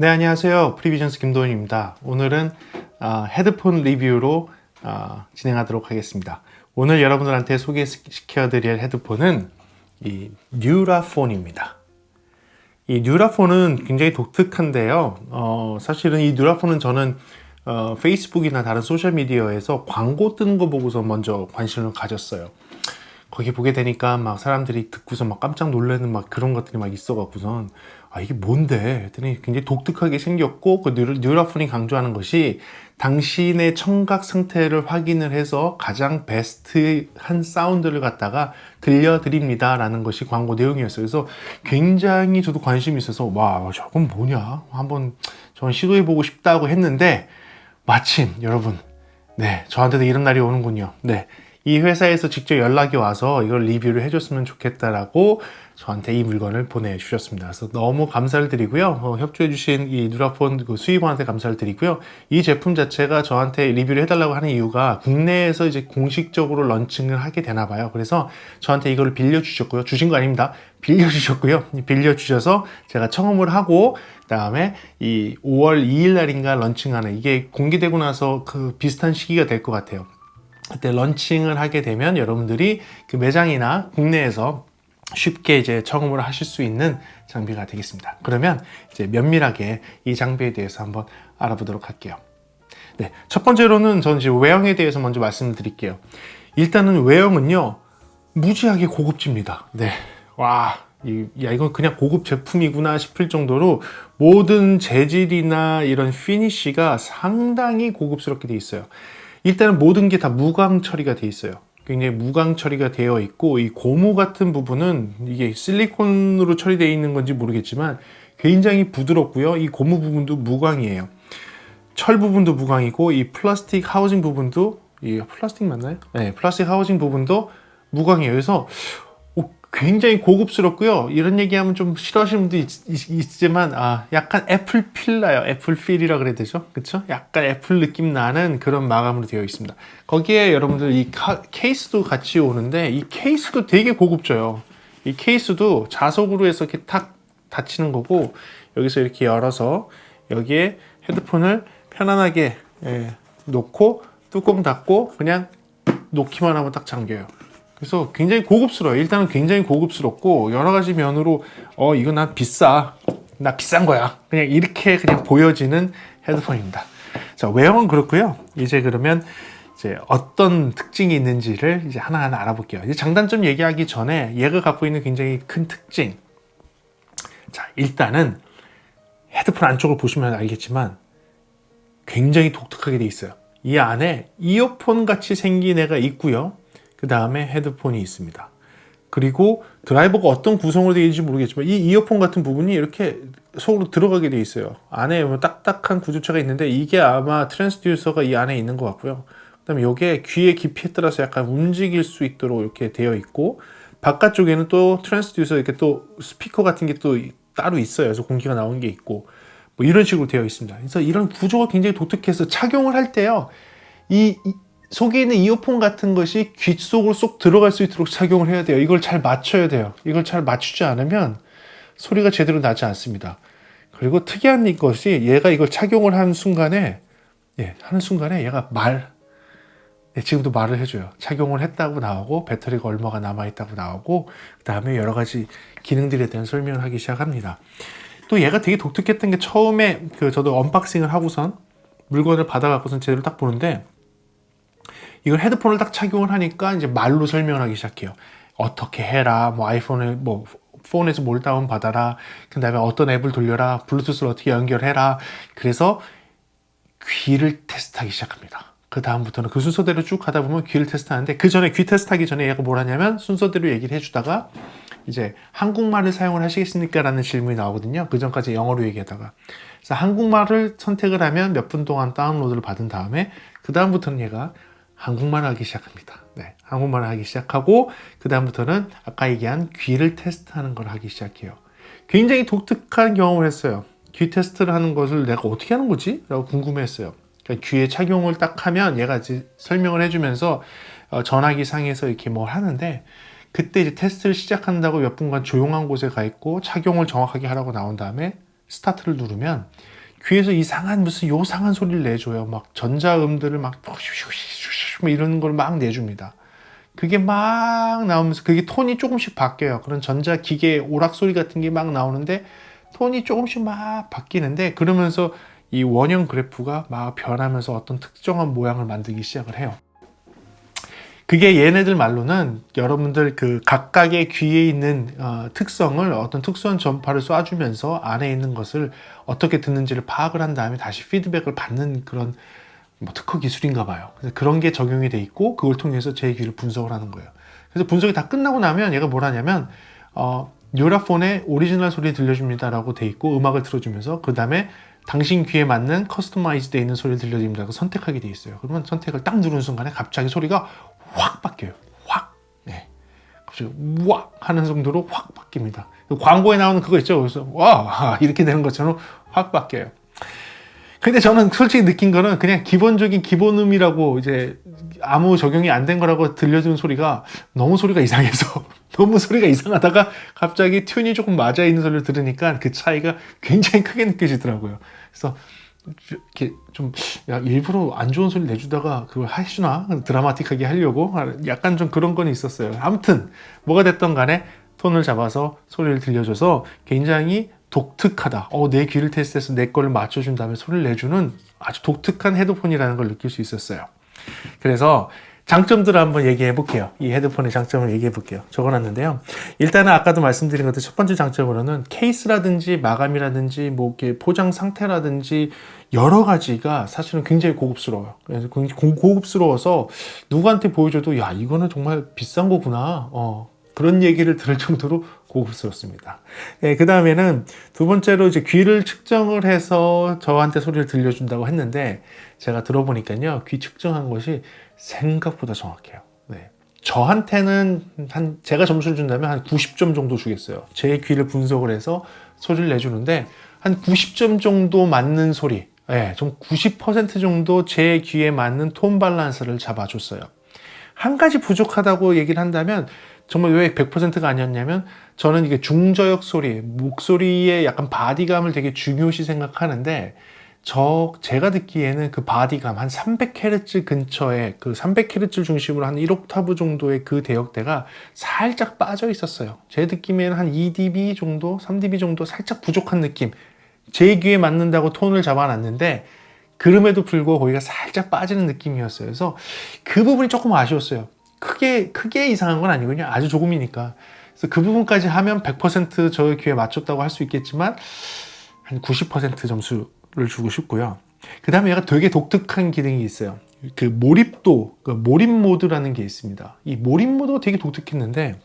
네, 안녕하세요. 프리비전스 김도훈입니다. 오늘은 어, 헤드폰 리뷰로 어, 진행하도록 하겠습니다. 오늘 여러분들한테 소개시켜 드릴 헤드폰은 이 뉴라폰입니다. 이 뉴라폰은 굉장히 독특한데요. 어, 사실은 이 뉴라폰은 저는 어, 페이스북이나 다른 소셜미디어에서 광고 뜨는 거 보고서 먼저 관심을 가졌어요. 거기 보게 되니까 막 사람들이 듣고서 막 깜짝 놀라는 막 그런 것들이 막 있어갖고선 아 이게 뭔데 했더니 굉장히 독특하게 생겼고 그 뉴- 뉴라폰이 강조하는 것이 당신의 청각 상태를 확인을 해서 가장 베스트한 사운드를 갖다가 들려드립니다 라는 것이 광고 내용이었어요. 그래서 굉장히 저도 관심이 있어서 와 저건 뭐냐 한번 저는 시도해보고 싶다고 했는데 마침 여러분 네 저한테도 이런 날이 오는군요. 네. 이 회사에서 직접 연락이 와서 이걸 리뷰를 해줬으면 좋겠다라고 저한테 이 물건을 보내주셨습니다. 그래서 너무 감사를 드리고요. 어, 협조해주신 이 누라폰 그 수입원한테 감사를 드리고요. 이 제품 자체가 저한테 리뷰를 해달라고 하는 이유가 국내에서 이제 공식적으로 런칭을 하게 되나 봐요. 그래서 저한테 이거를 빌려주셨고요. 주신 거 아닙니다. 빌려주셨고요. 빌려주셔서 제가 청음을 하고 그다음에 이 5월 2일 날인가 런칭하는 이게 공개되고 나서 그 비슷한 시기가 될 것 같아요. 그때 런칭을 하게 되면 여러분들이 그 매장이나 국내에서 쉽게 이제 청음을 하실 수 있는 장비가 되겠습니다. 그러면 이제 면밀하게 이 장비에 대해서 한번 알아보도록 할게요. 네, 첫 번째로는 저는 이제 외형에 대해서 먼저 말씀드릴게요. 일단은 외형은요 무지하게 고급집니다. 네, 와, 이, 야 이건 그냥 고급 제품이구나 싶을 정도로 모든 재질이나 이런 피니쉬가 상당히 고급스럽게 돼 있어요. 일단은 모든 게 다 무광 처리가 돼 있어요. 굉장히 무광 처리가 되어 있고 이 고무 같은 부분은 이게 실리콘으로 처리되어 있는 건지 모르겠지만 굉장히 부드럽고요. 이 고무 부분도 무광이에요. 철 부분도 무광이고 이 플라스틱 하우징 부분도 이 플라스틱 맞나요? 네, 플라스틱 하우징 부분도 무광이에요. 그래서 오, 굉장히 고급스럽고요. 이런 얘기하면 좀 싫어하시는 분도 있, 지만 아 약간 애플 필 나요. 애플 필이라 그래야 되죠? 그렇죠? 약간 애플 느낌 나는 그런 마감으로 되어 있습니다. 거기에 여러분들 이 카- 케이스도 같이 오는데 이 케이스도 되게 고급져요. 이 케이스도 자석으로 해서 이렇게 탁 닫히는 거고 여기서 이렇게 열어서 여기에 헤드폰을 편안하게 예, 놓고 뚜껑 닫고 그냥 놓기만 하면 딱 잠겨요. 그래서 굉장히 고급스러워요. 일단은 굉장히 고급스럽고 여러 가지 면으로 어 이거 난 비싸. 나 비싼 거야. 그냥 이렇게 그냥 보여지는 헤드폰입니다. 자 외형은 그렇고요. 이제 그러면 이제 어떤 특징이 있는지를 이제 하나하나 알아볼게요. 이제 장단점 얘기하기 전에 얘가 갖고 있는 굉장히 큰 특징. 자 일단은 헤드폰 안쪽을 보시면 알겠지만 굉장히 독특하게 돼 있어요. 이 안에 이어폰 같이 생긴 애가 있고요. 그 다음에 헤드폰이 있습니다. 그리고 드라이버가 어떤 구성으로 되어 있는지 모르겠지만 이 이어폰 같은 부분이 이렇게 속으로 들어가게 돼 있어요. 안에 뭐 딱딱한 구조차가 있는데 이게 아마 트랜스듀서가 이 안에 있는 것 같고요. 그다음에 이게 귀의 깊이에 따라서 약간 움직일 수 있도록 이렇게 되어 있고 바깥쪽에는 또 트랜스듀서 이렇게 또 스피커 같은 게 또 따로 있어요. 그래서 공기가 나오는 게 있고 뭐 이런 식으로 되어 있습니다. 그래서 이런 구조가 굉장히 독특해서 착용을 할 때요. 이, 이 속에 있는 이어폰 같은 것이 귀 속으로 쏙 들어갈 수 있도록 착용을 해야 돼요. 이걸 잘 맞춰야 돼요. 이걸 잘 맞추지 않으면 소리가 제대로 나지 않습니다. 그리고 특이한 것이 얘가 이걸 착용을 하는 순간에 예, 하는 순간에 얘가 말 예, 지금도 말을 해줘요. 착용을 했다고 나오고 배터리가 얼마가 남아 있다고 나오고 그 다음에 여러 가지 기능들에 대한 설명을 하기 시작합니다. 또 얘가 되게 독특했던 게 처음에 그 저도 언박싱을 하고선 물건을 받아갖고선 제대로 딱 보는데 이걸 헤드폰을 딱 착용을 하니까 이제 말로 설명을 하기 시작해요. 어떻게 해라, 뭐 아이폰을 뭐 폰에서 뭘 다운 받아라, 그 다음에 어떤 앱을 돌려라, 블루투스를 어떻게 연결해라. 그래서 귀를 테스트하기 시작합니다. 그 다음부터는 그 순서대로 쭉 가다 보면 귀를 테스트하는데 그 전에 귀 테스트하기 전에 얘가 뭘 하냐면 순서대로 얘기를 해주다가 이제 한국말을 사용을 하시겠습니까? 라는 질문이 나오거든요. 그 전까지 영어로 얘기하다가. 그래서 한국말을 선택을 하면 몇 분 동안 다운로드를 받은 다음에 그 다음부터는 얘가 한국말을 하기 시작합니다. 네, 한국말을 하기 시작하고 그 다음부터는 아까 얘기한 귀를 테스트하는 걸 하기 시작해요. 굉장히 독특한 경험을 했어요. 귀 테스트를 하는 것을 내가 어떻게 하는 거지? 라고 궁금했어요. 그러니까 귀에 착용을 딱 하면 얘가 이제 설명을 해주면서 어, 전화기 상에서 이렇게 뭘 하는데 그때 이제 테스트를 시작한다고 몇 분간 조용한 곳에 가 있고 착용을 정확하게 하라고 나온 다음에 스타트를 누르면 귀에서 이상한 무슨 요상한 소리를 내줘요. 막 전자음들을 막 이런 걸 막 내줍니다. 그게 막 나오면서 그게 톤이 조금씩 바뀌어요. 그런 전자 기계 오락 소리 같은 게 막 나오는데 톤이 조금씩 막 바뀌는데 그러면서 이 원형 그래프가 막 변하면서 어떤 특정한 모양을 만들기 시작을 해요. 그게 얘네들 말로는 여러분들 그 각각의 귀에 있는 어, 특성을 어떤 특수한 전파를 쏴주면서 안에 있는 것을 어떻게 듣는지를 파악을 한 다음에 다시 피드백을 받는 그런 뭐 특허 기술인가 봐요. 그래서 그런 게 적용이 돼 있고 그걸 통해서 제 귀를 분석을 하는 거예요. 그래서 분석이 다 끝나고 나면 얘가 뭘 하냐면 어, 뉴라폰의 오리지널 소리 들려줍니다라고 돼 있고 음악을 틀어주면서 그 다음에 당신 귀에 맞는 커스터마이즈 되어 있는 소리를 들려드립니다고 선택하게 돼 있어요. 그러면 선택을 딱 누르는 순간에 갑자기 소리가 확 바뀌어요. 확. 네. 갑자기 와 하는 정도로 확 바뀝니다. 그 광고에 나오는 그거 있죠. 그래서 와 이렇게 되는 것처럼 확 바뀌어요. 근데 저는 솔직히 느낀 거는 그냥 기본적인 기본음이라고 이제 아무 적용이 안 된 거라고 들려주는 소리가 너무 소리가 이상해서 너무 소리가 이상하다가 갑자기 튠이 조금 맞아 있는 소리를 들으니까 그 차이가 굉장히 크게 느껴지더라고요. 그래서 이렇게 좀 야, 일부러 안 좋은 소리 내주다가 그걸 하시나 드라마틱하게 하려고 약간 좀 그런 건 있었어요. 아무튼 뭐가 됐던 간에 톤을 잡아서 소리를 들려줘서 굉장히 독특하다. 어, 내 귀를 테스트해서 내 거를 맞춰준 다음에 소리를 내주는 아주 독특한 헤드폰이라는 걸 느낄 수 있었어요. 그래서 장점들을 한번 얘기해 볼게요. 이 헤드폰의 장점을 얘기해 볼게요. 적어놨는데요. 일단은 아까도 말씀드린 것들 첫 번째 장점으로는 케이스라든지 마감이라든지 뭐 이렇게 포장 상태라든지 여러 가지가 사실은 굉장히 고급스러워요. 그래서 굉장히 고급스러워서 누구한테 보여줘도 야 이거는 정말 비싼 거구나. 어, 그런 얘기를 들을 정도로 고급스럽습니다. 예, 그 다음에는 두 번째로 이제 귀를 측정을 해서 저한테 소리를 들려준다고 했는데 제가 들어보니까요. 귀 측정한 것이 생각보다 정확해요. 네. 저한테는 한 제가 점수를 준다면 한 90점 정도 주겠어요. 제 귀를 분석을 해서 소리를 내주는데 한 90점 정도 맞는 소리, 예, 좀90% 정도 제 귀에 맞는 톤 밸런스를 잡아줬어요. 한 가지 부족하다고 얘기를 한다면 정말 왜 100%가 아니었냐면 저는 이게 중저역 소리, 목소리의 약간 바디감을 되게 중요시 생각하는데 저 제가 듣기에는 그 바디감 한 300Hz 근처에 그 300Hz 중심으로 한 1옥타브 정도의 그 대역대가 살짝 빠져 있었어요. 제 느낌에는 한 2dB 정도, 3dB 정도 살짝 부족한 느낌. 제 귀에 맞는다고 톤을 잡아놨는데 그럼에도 불구하고 거기가 살짝 빠지는 느낌이었어요. 그래서 그 부분이 조금 아쉬웠어요. 크게 크게 이상한 건 아니군요. 아주 조금이니까. 그래서 그 부분까지 하면 100% 저의 귀에 맞췄다고 할 수 있겠지만 한 90% 점수를 주고 싶고요. 그 다음에 얘가 되게 독특한 기능이 있어요. 그 몰입도, 그 몰입 모드라는 게 있습니다. 이 몰입 모드가 되게 독특했는데,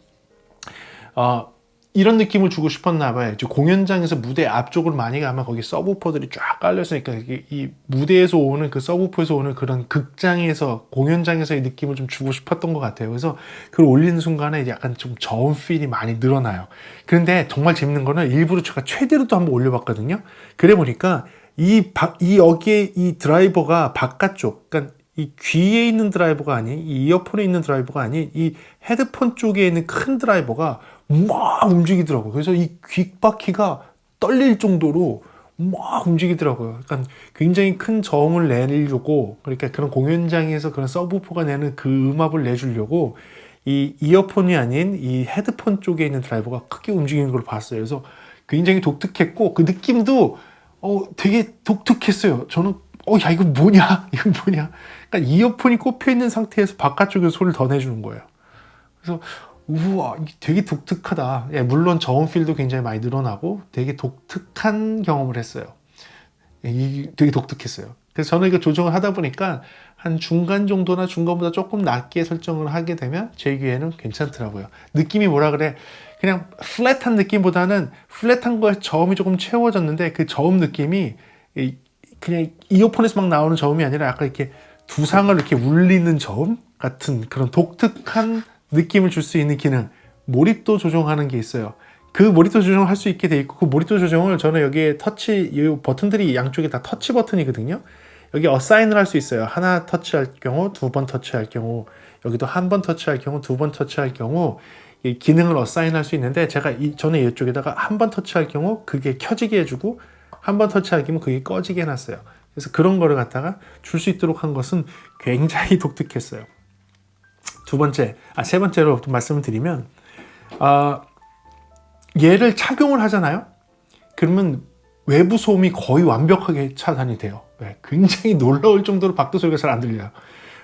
어, 이런 느낌을 주고 싶었나 봐요. 공연장에서 무대 앞쪽으로 많이 가면 거기 서브우퍼들이 쫙 깔려있으니까 이 무대에서 오는 그 서브우퍼에서 오는 그런 극장에서 공연장에서의 느낌을 좀 주고 싶었던 것 같아요. 그래서 그걸 올리는 순간에 약간 좀 저음 필이 많이 늘어나요. 그런데 정말 재밌는 거는 일부러 제가 최대로 또 한번 올려봤거든요. 그래 보니까 이, 바, 이 여기에 이 드라이버가 바깥쪽, 그러니까 이 귀에 있는 드라이버가 아닌 이 이어폰에 있는 드라이버가 아닌 이 헤드폰 쪽에 있는 큰 드라이버가 막 움직이더라고요. 그래서 이 귓바퀴가 떨릴 정도로 막 움직이더라고요. 그러니까 굉장히 큰 저음을 내려고 그러니까 그런 공연장에서 그런 서브포가 내는 그 음압을 내주려고 이 이어폰이 아닌 이 헤드폰 쪽에 있는 드라이버가 크게 움직이는 걸 봤어요. 그래서 굉장히 독특했고 그 느낌도 어 되게 독특했어요. 저는 어 야 이거 뭐냐 이거 뭐냐. 그러니까 이어폰이 꼽혀 있는 상태에서 바깥쪽에 소리를 더 내주는 거예요. 그래서 우와, 되게 독특하다. 예, 물론 저음 필도 굉장히 많이 늘어나고 되게 독특한 경험을 했어요. 예, 이 되게 독특했어요. 그래서 저는 이거 조정을 하다 보니까 한 중간 정도나 중간보다 조금 낮게 설정을 하게 되면 제 귀에는 괜찮더라고요. 느낌이 뭐라 그래? 그냥 플랫한 느낌보다는 플랫한 거에 저음이 조금 채워졌는데 그 저음 느낌이 그냥 이어폰에서 막 나오는 저음이 아니라 약간 이렇게 두상을 이렇게 울리는 저음 같은 그런 독특한 느낌을 줄 수 있는 기능 몰입도 조정하는 게 있어요. 그 몰입도 조정을 할 수 있게 돼 있고 그 몰입도 조정을 저는 여기에 터치 이 버튼들이 양쪽에 다 터치 버튼이거든요. 여기 어사인을 할 수 있어요. 하나 터치할 경우, 두 번 터치할 경우, 여기도 한 번 터치할 경우, 두 번 터치할 경우 이 기능을 어사인할 수 있는데 제가 이, 저는 이쪽에다가 한 번 터치할 경우 그게 켜지게 해주고 한 번 터치하기면 그게 꺼지게 해놨어요. 그래서 그런 거를 갖다가 줄 수 있도록 한 것은 굉장히 독특했어요. 두 번째, 아, 세 번째로 또 말씀을 드리면, 아, 얘를 착용을 하잖아요? 그러면 외부 소음이 거의 완벽하게 차단이 돼요. 네, 굉장히 놀라울 정도로 밖에 소리가 잘 안 들려요.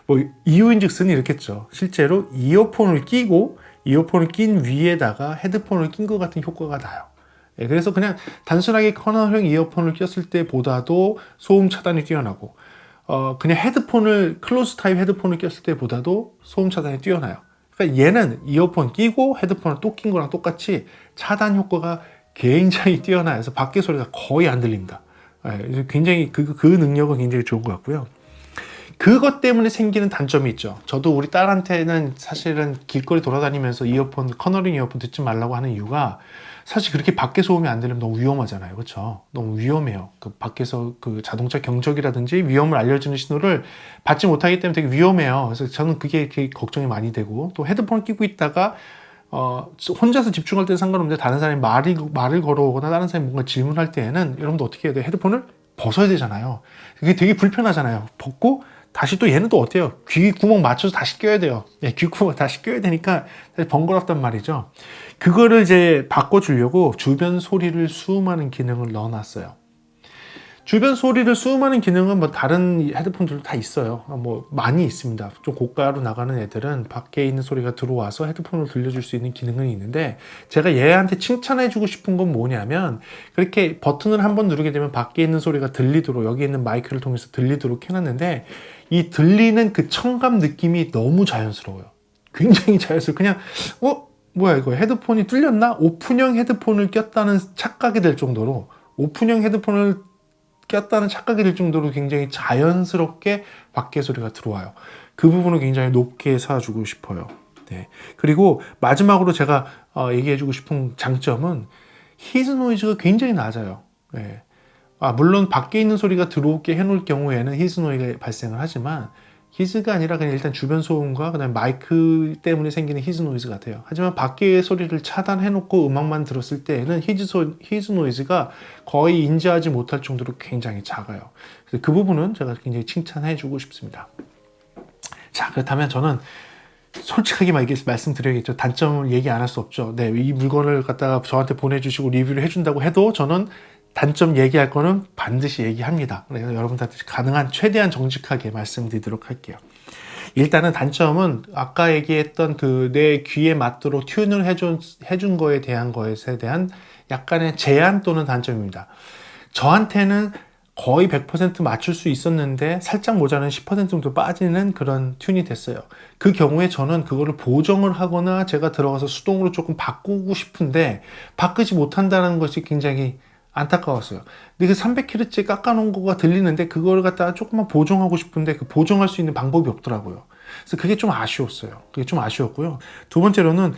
뭐 이유인즉슨 이렇겠죠. 실제로 이어폰을 끼고 이어폰을 낀 위에다가 헤드폰을 낀 것 같은 효과가 나요. 예, 그래서 그냥 단순하게 커널형 이어폰을 꼈을 때보다도 소음 차단이 뛰어나고 어, 그냥 헤드폰을 클로즈 타입 헤드폰을 꼈을 때보다도 소음 차단이 뛰어나요. 그러니까 얘는 이어폰 끼고 헤드폰을 또 낀 거랑 똑같이 차단 효과가 굉장히 뛰어나서 밖에 소리가 거의 안 들립니다. 예, 굉장히 그, 그 능력은 굉장히 좋은 것 같고요. 그것 때문에 생기는 단점이 있죠. 저도 우리 딸한테는 사실은 길거리 돌아다니면서 이어폰, 커널링 이어폰 듣지 말라고 하는 이유가 사실 그렇게 밖에 소음이 안 들리면 너무 위험하잖아요. 그렇죠? 너무 위험해요. 그 밖에서 그 자동차 경적이라든지 위험을 알려주는 신호를 받지 못하기 때문에 되게 위험해요. 그래서 저는 그게 걱정이 많이 되고 또 헤드폰을 끼고 있다가 어, 혼자서 집중할 때는 상관없는데 다른 사람이 말이, 말을 걸어오거나 다른 사람이 뭔가 질문할 때에는 여러분도 어떻게 해야 돼요? 헤드폰을 벗어야 되잖아요. 그게 되게 불편하잖아요. 벗고 다시 또 얘는 또 어때요? 귀 구멍 맞춰서 다시 껴야 돼요. 예, 귀 구멍 다시 껴야 되니까 번거롭단 말이죠. 그거를 이제 바꿔주려고 주변 소리를 수음하는 기능을 넣어놨어요. 주변 소리를 수음하는 기능은 뭐 다른 헤드폰들도 다 있어요. 뭐 많이 있습니다. 좀 고가로 나가는 애들은 밖에 있는 소리가 들어와서 헤드폰을 들려줄 수 있는 기능은 있는데 제가 얘한테 칭찬해주고 싶은 건 뭐냐면 그렇게 버튼을 한번 누르게 되면 밖에 있는 소리가 들리도록 여기 있는 마이크를 통해서 들리도록 해놨는데 이 들리는 그 청감 느낌이 너무 자연스러워요. 굉장히 자연스러워. 그냥 어 뭐야 이거 헤드폰이 뚫렸나? 오픈형 헤드폰을 꼈다는 착각이 될 정도로 오픈형 헤드폰을 꼈다는 착각이 들 정도로 굉장히 자연스럽게 밖에 소리가 들어와요. 그 부분을 굉장히 높게 사주고 싶어요. 네. 그리고 마지막으로 제가 어, 얘기해주고 싶은 장점은 히즈 노이즈가 굉장히 낮아요. 네. 아, 물론 밖에 있는 소리가 들어오게 해놓을 경우에는 히즈 노이즈가 발생을 하지만 히즈가 아니라 그냥 일단 주변 소음과 그다음에 마이크 때문에 생기는 히즈 노이즈 같아요. 하지만 밖의 소리를 차단해 놓고 음악만 들었을 때에는 히즈, 소, 히즈 노이즈가 거의 인지하지 못할 정도로 굉장히 작아요. 그래서 그 부분은 제가 굉장히 칭찬해 주고 싶습니다. 자, 그렇다면 저는 솔직하게 말씀드려야겠죠. 단점을 얘기 안 할 수 없죠. 네, 이 물건을 갖다가 저한테 보내주시고 리뷰를 해준다고 해도 저는 단점 얘기할 거는 반드시 얘기합니다. 그래서 여러분들한테 가능한 최대한 정직하게 말씀드리도록 할게요. 일단은 단점은 아까 얘기했던 그 내 귀에 맞도록 튠을 해준, 해준 거에 대한 것에 대한 약간의 제한 또는 단점입니다. 저한테는 거의 100% 맞출 수 있었는데 살짝 모자는 10% 정도 빠지는 그런 튠이 됐어요. 그 경우에 저는 그거를 보정을 하거나 제가 들어가서 수동으로 조금 바꾸고 싶은데 바꾸지 못한다는 것이 굉장히 안타까웠어요. 근데 그 300kHz 깎아놓은 거가 들리는데 그걸 갖다가 조금만 보정하고 싶은데 그 보정할 수 있는 방법이 없더라고요. 그래서 그게 좀 아쉬웠어요. 그게 좀 아쉬웠고요. 두 번째로는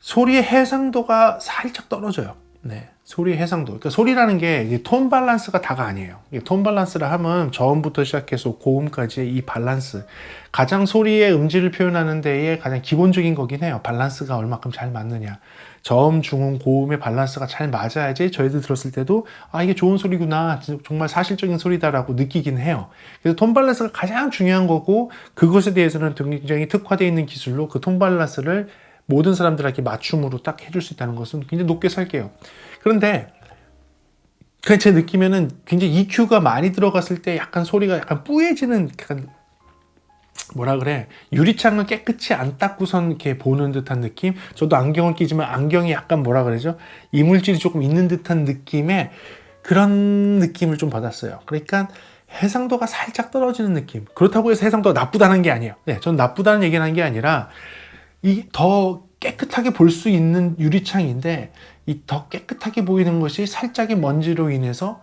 소리의 해상도가 살짝 떨어져요. 네. 소리의 해상도. 그러니까 소리라는 게 톤 밸런스가 다가 아니에요. 톤 밸런스를 하면 저음부터 시작해서 고음까지 이 밸런스. 가장 소리의 음질을 표현하는 데에 가장 기본적인 거긴 해요. 밸런스가 얼마큼 잘 맞느냐. 저음, 중음, 고음의 밸런스가 잘 맞아야지 저희들 들었을 때도 아 이게 좋은 소리구나 정말 사실적인 소리다라고 느끼긴 해요. 그래서 톤 밸런스가 가장 중요한 거고 그것에 대해서는 굉장히 특화되어 있는 기술로 그 톤 밸런스를 모든 사람들에게 맞춤으로 딱 해줄 수 있다는 것은 굉장히 높게 살게요. 그런데 그냥 제 느낌에는 굉장히 EQ가 많이 들어갔을 때 약간 소리가 약간 뿌얘지는 약간 뭐라 그래? 유리창을 깨끗이 안 닦고선 이렇게 보는 듯한 느낌? 저도 안경을 끼지만 안경이 약간 뭐라 그러죠? 이물질이 조금 있는 듯한 느낌의 그런 느낌을 좀 받았어요. 그러니까 해상도가 살짝 떨어지는 느낌. 그렇다고 해서 해상도가 나쁘다는 게 아니에요. 네, 전 나쁘다는 얘기를 하는 게 아니라 이 더 깨끗하게 볼 수 있는 유리창인데 이 더 깨끗하게 보이는 것이 살짝의 먼지로 인해서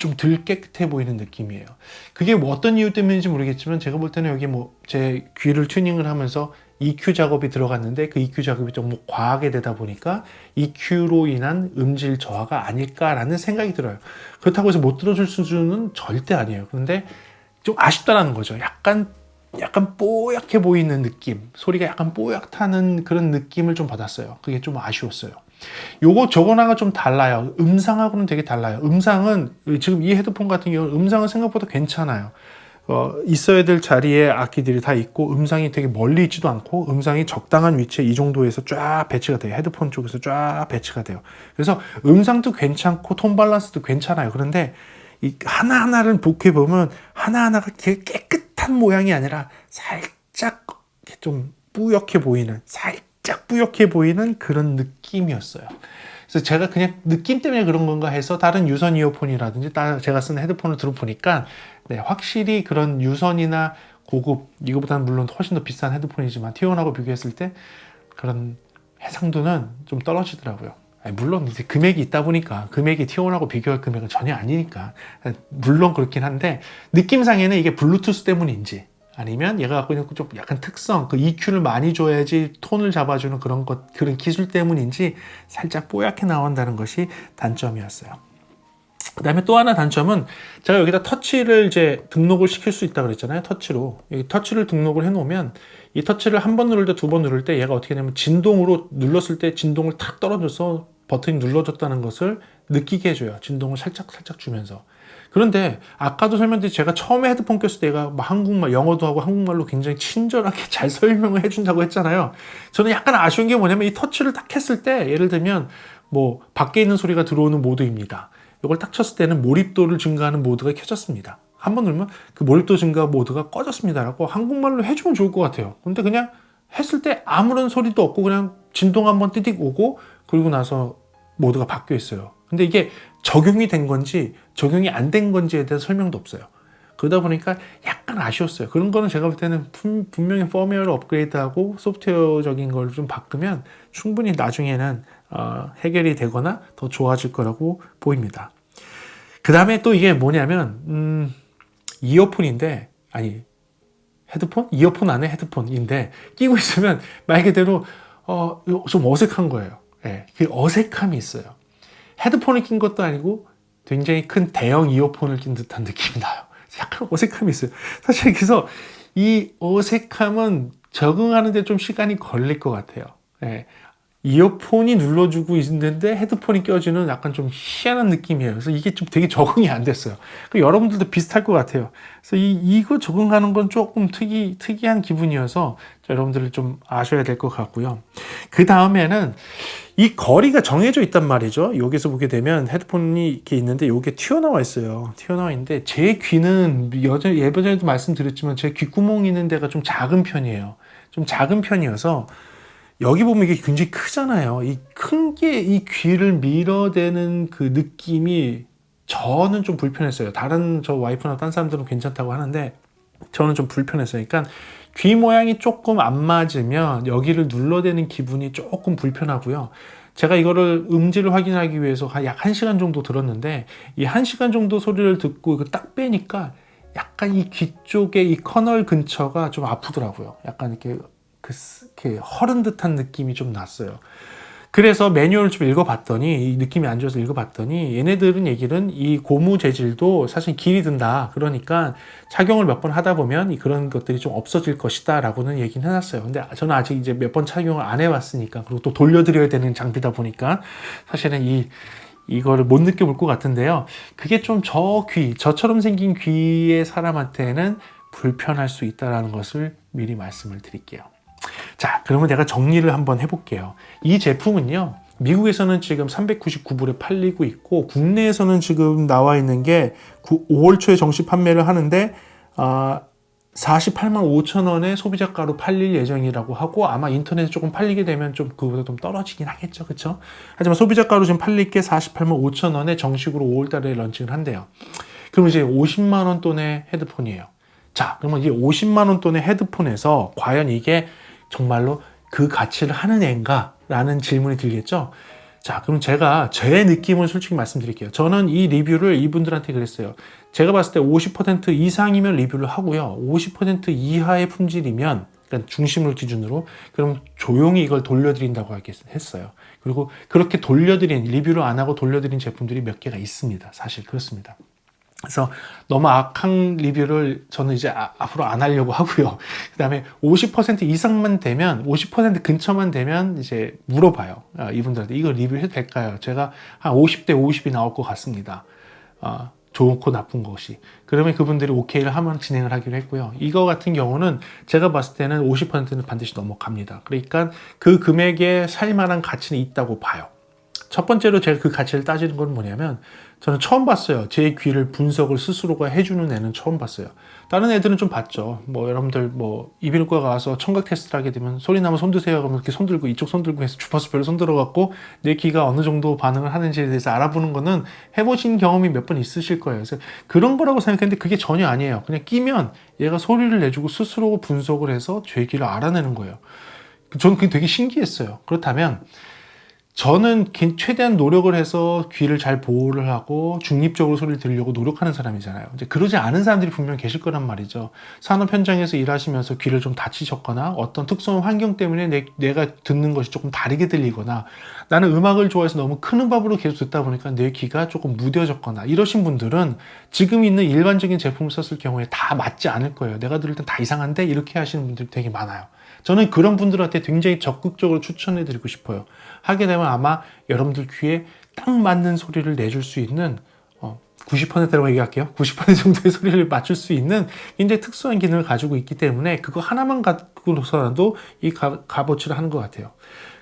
좀 덜 깨끗해 보이는 느낌이에요. 그게 뭐 어떤 이유 때문인지 모르겠지만 제가 볼 때는 여기 뭐 제 귀를 튜닝을 하면서 EQ 작업이 들어갔는데 그 EQ 작업이 좀 뭐 과하게 되다 보니까 EQ로 인한 음질 저하가 아닐까라는 생각이 들어요. 그렇다고 해서 못 들어줄 수준은 절대 아니에요. 그런데 좀 아쉽다라는 거죠. 약간 약간 뽀얗게 보이는 느낌, 소리가 약간 뽀얗다는 그런 느낌을 좀 받았어요. 그게 좀 아쉬웠어요. 요거 저거랑은 좀 달라요. 음상하고는 되게 달라요. 음상은 지금 이 헤드폰 같은 경우는 음상은 생각보다 괜찮아요. 어, 있어야 될 자리에 악기들이 다 있고 음상이 되게 멀리 있지도 않고 음상이 적당한 위치에 이 정도에서 쫙 배치가 돼요. 헤드폰 쪽에서 쫙 배치가 돼요. 그래서 음상도 괜찮고 톤 밸런스도 괜찮아요. 그런데 이 하나하나를 복해 보면 하나하나가 되게 깨끗한 모양이 아니라 살짝 좀 뿌옇게 보이는 살짝 뿌옇게 보이는 그런 느낌이었어요. 그래서 제가 그냥 느낌 때문에 그런 건가 해서 다른 유선 이어폰이라든지 제가 쓰는 헤드폰을 들어보니까 네, 확실히 그런 유선이나 고급 이거보다는 물론 훨씬 더 비싼 헤드폰이지만 T1하고 비교했을 때 그런 해상도는 좀 떨어지더라고요. 물론 이제 금액이 있다 보니까 금액이 T1하고 비교할 금액은 전혀 아니니까 물론 그렇긴 한데 느낌상에는 이게 블루투스 때문인지 아니면 얘가 갖고 있는 좀 약간 특성, 그 EQ를 많이 줘야지 톤을 잡아주는 그런 것, 그런 기술 때문인지 살짝 뽀얗게 나온다는 것이 단점이었어요. 그 다음에 또 하나 단점은 제가 여기다 터치를 이제 등록을 시킬 수 있다 그랬잖아요. 터치로. 여기 터치를 등록을 해 놓으면 이 터치를 한 번 누를 때 두 번 누를 때 얘가 어떻게 되냐면 진동으로 눌렀을 때 진동을 탁 떨어져서 버튼이 눌러졌다는 것을 느끼게 해줘요. 진동을 살짝 살짝 주면서. 그런데 아까도 설명드린 제가 처음에 헤드폰 꼈을 때가 막 한국말 영어도 하고 한국말로 굉장히 친절하게 잘 설명을 해준다고 했잖아요. 저는 약간 아쉬운 게 뭐냐면 이 터치를 딱 했을 때 예를 들면 뭐 밖에 있는 소리가 들어오는 모드입니다. 이걸 딱 쳤을 때는 몰입도를 증가하는 모드가 켜졌습니다. 한 번 누르면 그 몰입도 증가 모드가 꺼졌습니다라고 한국말로 해주면 좋을 것 같아요. 근데 그냥 했을 때 아무런 소리도 없고 그냥 진동 한번 띠딕 오고 그리고 나서 모드가 바뀌어 있어요. 근데 이게 적용이 된 건지 적용이 안 된 건지에 대해서 설명도 없어요. 그러다 보니까 약간 아쉬웠어요. 그런 거는 제가 볼 때는 분명히 펌웨어를 업그레이드하고 소프트웨어적인 걸 좀 바꾸면 충분히 나중에는 어, 해결이 되거나 더 좋아질 거라고 보입니다. 그 다음에 또 이게 뭐냐면 음, 이어폰인데 아니 헤드폰? 이어폰 안에 헤드폰인데 끼고 있으면 말 그대로 어, 좀 어색한 거예요. 예, 그 어색함이 있어요. 헤드폰을 낀 것도 아니고 굉장히 큰 대형 이어폰을 낀 듯한 느낌이 나요. 약간 어색함이 있어요. 사실 그래서 이 어색함은 적응하는데 좀 시간이 걸릴 것 같아요. 예. 이어폰이 눌러주고 있는데 헤드폰이 껴지는 약간 좀 희한한 느낌이에요. 그래서 이게 좀 되게 적응이 안 됐어요. 여러분들도 비슷할 것 같아요. 그래서 이, 이거 적응하는 건 조금 특이, 특이한 기분이어서 여러분들 좀 아셔야 될 것 같고요. 그 다음에는 이 거리가 정해져 있단 말이죠. 여기서 보게 되면 헤드폰이 이렇게 있는데 이게 튀어나와 있어요. 튀어나와 있는데 제 귀는 여전 예전에도 말씀드렸지만 제 귓구멍 있는 데가 좀 작은 편이에요. 좀 작은 편이어서 여기 보면 이게 굉장히 크잖아요. 이 큰 게 이 귀를 밀어대는 그 느낌이 저는 좀 불편했어요. 다른 저 와이프나 딴 사람들은 괜찮다고 하는데 저는 좀 불편했어요. 그러니까 귀 모양이 조금 안 맞으면 여기를 눌러대는 기분이 조금 불편하고요. 제가 이거를 음질을 확인하기 위해서 약 1시간 정도 들었는데 이 1시간 정도 소리를 듣고 이거 딱 빼니까 약간 이 귀 쪽에 이 커널 근처가 좀 아프더라고요. 약간 이렇게 그 이렇게 허른 듯한 느낌이 좀 났어요. 그래서 매뉴얼을 좀 읽어봤더니 이 느낌이 안 좋아서 읽어봤더니 얘네들은 얘기는 이 고무 재질도 사실 길이 든다. 그러니까 착용을 몇 번 하다 보면 그런 것들이 좀 없어질 것이다 라고는 얘기는 해놨어요. 근데 저는 아직 이제 몇 번 착용을 안 해봤으니까 그리고 또 돌려드려야 되는 장비다 보니까 사실은 이 이거를 못 느껴볼 것 같은데요. 그게 좀 저 귀, 저처럼 생긴 귀의 사람한테는 불편할 수 있다라는 것을 미리 말씀을 드릴게요. 자, 그러면 내가 정리를 한번 해볼게요. 이 제품은요, 미국에서는 지금 399불에 팔리고 있고, 국내에서는 지금 나와 있는 게 5월 초에 정식 판매를 하는데, 아, 48만 5천 원에 소비자가로 팔릴 예정이라고 하고 아마 인터넷에 조금 팔리게 되면 좀 그보다 좀 떨어지긴 하겠죠, 그렇죠? 하지만 소비자가로 지금 팔릴 게 48만 5천 원에 정식으로 5월달에 런칭을 한대요. 그럼 이제 50만 원 돈의 헤드폰이에요. 자, 그러면 이 50만 원 돈의 헤드폰에서 과연 이게 정말로 그 가치를 하는 애인가? 라는 질문이 들겠죠? 자, 그럼 제가 제 느낌을 솔직히 말씀드릴게요. 저는 이 리뷰를 이분들한테 그랬어요. 제가 봤을 때 50% 이상이면 리뷰를 하고요. 50% 이하의 품질이면, 그러니까 중심을 기준으로, 그럼 조용히 이걸 돌려드린다고 했어요. 그리고 그렇게 돌려드린, 리뷰를 안 하고 돌려드린 제품들이 몇 개가 있습니다. 사실 그렇습니다. 그래서 너무 악한 리뷰를 저는 이제 아- 앞으로 안 하려고 하고요. 그 다음에 50% 이상만 되면, 50% 근처만 되면 이제 물어봐요. 아, 이분들한테 이거 리뷰해도 될까요? 제가 한 50대 50이 나올 것 같습니다. 아, 좋고 나쁜 것이. 그러면 그분들이 오케이를 하면 진행을 하기로 했고요. 이거 같은 경우는 제가 봤을 때는 50%는 반드시 넘어갑니다. 그러니까 그 금액에 살만한 가치는 있다고 봐요. 첫 번째로 제가 그 가치를 따지는 건 뭐냐면 저는 처음 봤어요. 제 귀를 분석을 스스로가 해주는 애는 처음 봤어요. 다른 애들은 좀 봤죠. 뭐 여러분들 뭐 이비인후과 가서 청각 테스트를 하게 되면 소리 나면 손 드세요. 그러면 이렇게 손 들고 이쪽 손 들고 해서 주파수별로 손 들어갖고 내 귀가 어느 정도 반응을 하는지에 대해서 알아보는 거는 해보신 경험이 몇 번 있으실 거예요. 그래서 그런 거라고 생각했는데 그게 전혀 아니에요. 그냥 끼면 얘가 소리를 내주고 스스로 분석을 해서 제 귀를 알아내는 거예요. 저는 그게 되게 신기했어요. 그렇다면 저는 긴- 최대한 노력을 해서 귀를 잘 보호를 하고 중립적으로 소리를 들으려고 노력하는 사람이잖아요. 이제 그러지 않은 사람들이 분명 계실 거란 말이죠. 산업 현장에서 일하시면서 귀를 좀 다치셨거나 어떤 특수한 환경 때문에 내, 내가 듣는 것이 조금 다르게 들리거나 나는 음악을 좋아해서 너무 큰 음악으로 계속 듣다 보니까 내 귀가 조금 무뎌졌거나 이러신 분들은 지금 있는 일반적인 제품을 썼을 경우에 다 맞지 않을 거예요. 내가 들을 땐 다 이상한데 이렇게 하시는 분들이 되게 많아요. 저는 그런 분들한테 굉장히 적극적으로 추천해 드리고 싶어요. 하게 되면 아마 여러분들 귀에 딱 맞는 소리를 내줄 수 있는 어, 90%라고 얘기할게요. 90% 정도의 소리를 맞출 수 있는 굉장히 특수한 기능을 가지고 있기 때문에 그거 하나만 갖고서라도 이 가- 값어치를 하는 것 같아요.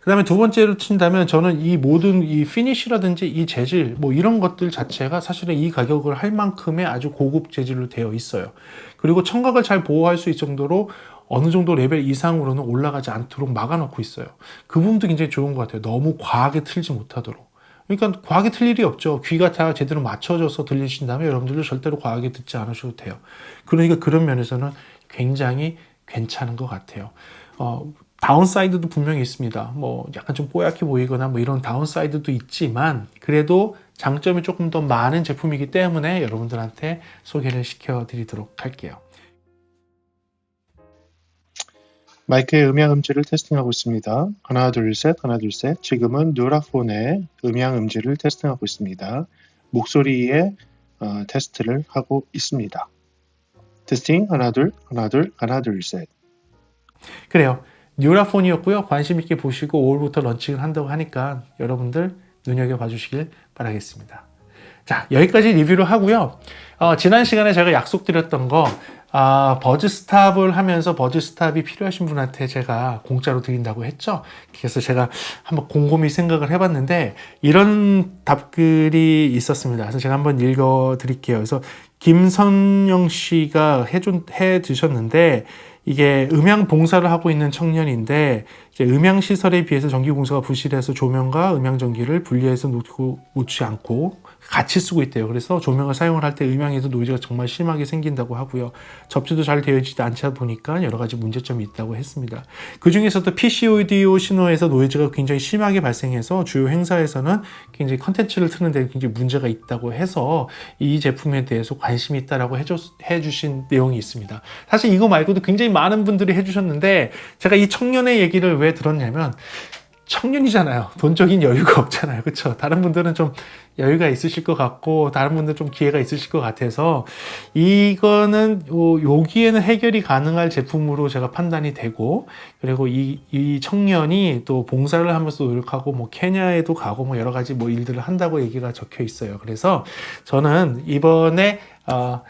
그 다음에 두 번째로 친다면 저는 이 모든 이 피니쉬라든지 이 재질 뭐 이런 것들 자체가 사실은 이 가격을 할 만큼의 아주 고급 재질로 되어 있어요. 그리고 청각을 잘 보호할 수 있을 정도로 어느 정도 레벨 이상으로는 올라가지 않도록 막아놓고 있어요. 그 부분도 굉장히 좋은 것 같아요. 너무 과하게 틀지 못하도록. 그러니까 과하게 틀 일이 없죠. 귀가 다 제대로 맞춰져서 들리신다면 여러분들도 절대로 과하게 듣지 않으셔도 돼요. 그러니까 그런 면에서는 굉장히 괜찮은 것 같아요. 어, 다운사이드도 분명히 있습니다. 뭐 약간 좀 뽀얗게 보이거나 뭐 이런 다운사이드도 있지만 그래도 장점이 조금 더 많은 제품이기 때문에 여러분들한테 소개를 시켜드리도록 할게요. 마이크의 음향 음질을 테스팅하고 있습니다. 하나 둘 셋, 하나 둘 셋. 지금은 누라폰의 음향 음질을 테스팅하고 있습니다. 목소리의 어, 테스트를 하고 있습니다. 테스팅 하나 둘, 하나 둘, 하나 둘 셋. 그래요. 뉴라폰이었고요. 관심 있게 보시고 5월부터 런칭을 한다고 하니까 여러분들 눈여겨봐 주시길 바라겠습니다. 자, 여기까지 리뷰를 하고요. 어, 지난 시간에 제가 약속드렸던 거, 아, 버즈스탑을 하면서 버즈스탑이 필요하신 분한테 제가 공짜로 드린다고 했죠. 그래서 제가 한번 곰곰이 생각을 해봤는데, 이런 답글이 있었습니다. 그래서 제가 한번 읽어 드릴게요. 그래서 김선영 씨가 해준, 해 주셨는데, 이게 음향 봉사를 하고 있는 청년인데 음향 시설에 비해서 전기 공사가 부실해서 조명과 음향 전기를 분리해서 놓고 놓지 않고 같이 쓰고 있대요. 그래서 조명을 사용을 할 때 음향에서 노이즈가 정말 심하게 생긴다고 하고요. 접지도 잘 되어 있지 않다 보니까 여러 가지 문제점이 있다고 했습니다. 그 중에서도 PC 오디오 신호에서 노이즈가 굉장히 심하게 발생해서 주요 행사에서는 굉장히 컨텐츠를 트는 데 굉장히 문제가 있다고 해서 이 제품에 대해서 관심이 있다라고 해주신 내용이 있습니다. 사실 이거 말고도 굉장히 많은 분들이 해주셨는데 제가 이 청년의 얘기를 왜 들었냐면 청년이잖아요. 돈적인 여유가 없잖아요. 그렇죠? 다른 분들은 좀 여유가 있으실 것 같고 다른 분들 좀 기회가 있으실 것 같아서 이거는 요- 여기에는 해결이 가능할 제품으로 제가 판단이 되고 그리고 이, 이 청년이 또 봉사를 하면서 노력하고 뭐 케냐에도 가고 뭐 여러 가지 뭐 일들을 한다고 얘기가 적혀 있어요. 그래서 저는 이번에 어,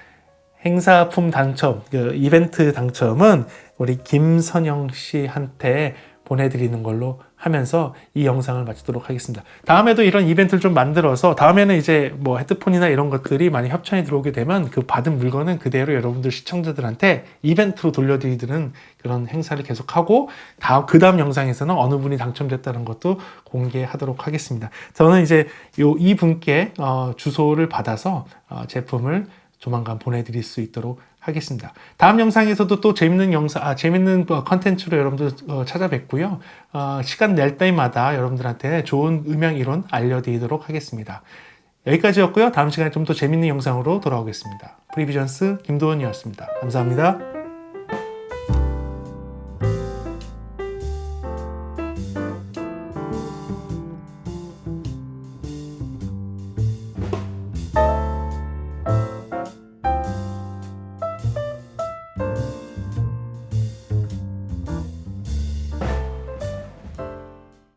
행사품 당첨, 그 이벤트 당첨은 우리 김선영 씨한테 보내드리는 걸로 하면서 이 영상을 마치도록 하겠습니다. 다음에도 이런 이벤트를 좀 만들어서 다음에는 이제 뭐 헤드폰이나 이런 것들이 많이 협찬이 들어오게 되면 그 받은 물건은 그대로 여러분들 시청자들한테 이벤트로 돌려드리는 그런 행사를 계속하고 다음 그 다음 영상에서는 어느 분이 당첨됐다는 것도 공개하도록 하겠습니다. 저는 이제 요 이 분께 어, 주소를 받아서 어, 제품을 조만간 보내드릴 수 있도록 하겠습니다. 다음 영상에서도 또 재밌는 영상, 아, 재밌는 어, 컨텐츠로 여러분들 어, 찾아뵙고요. 어, 시간 낼 때마다 여러분들한테 좋은 음향 이론 알려드리도록 하겠습니다. 여기까지였고요. 다음 시간에 좀 더 재밌는 영상으로 돌아오겠습니다. 프리비전스 김도원이었습니다. 감사합니다.